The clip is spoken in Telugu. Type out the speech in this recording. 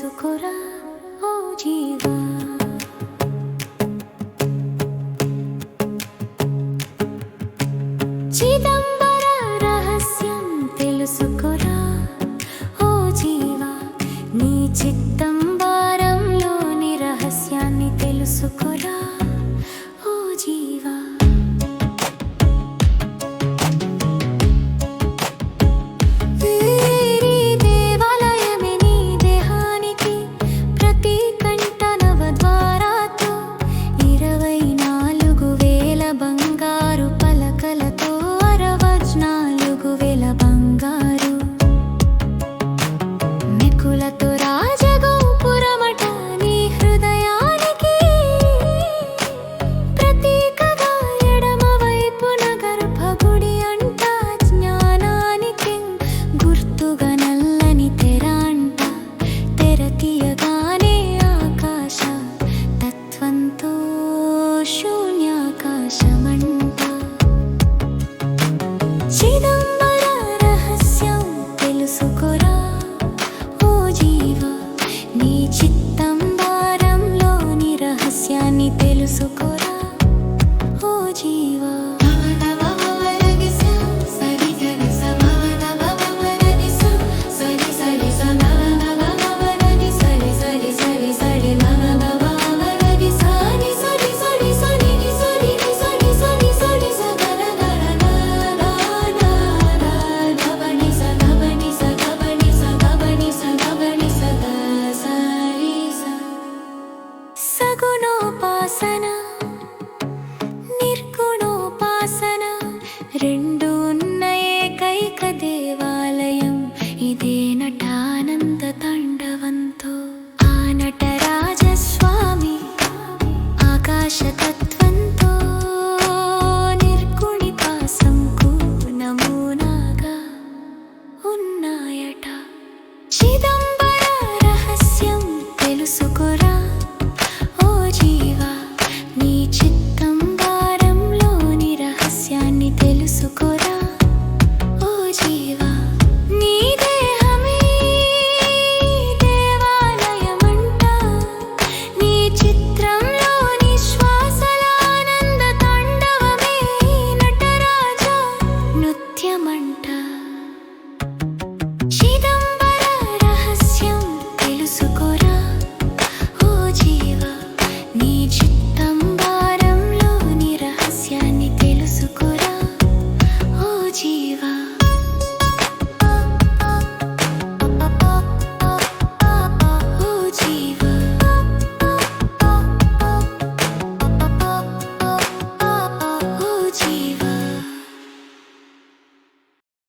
తెలుసుకురా ఓ జీవా చిదంబర రహస్యం తెలుసుకురా love. ভাষা থাকতে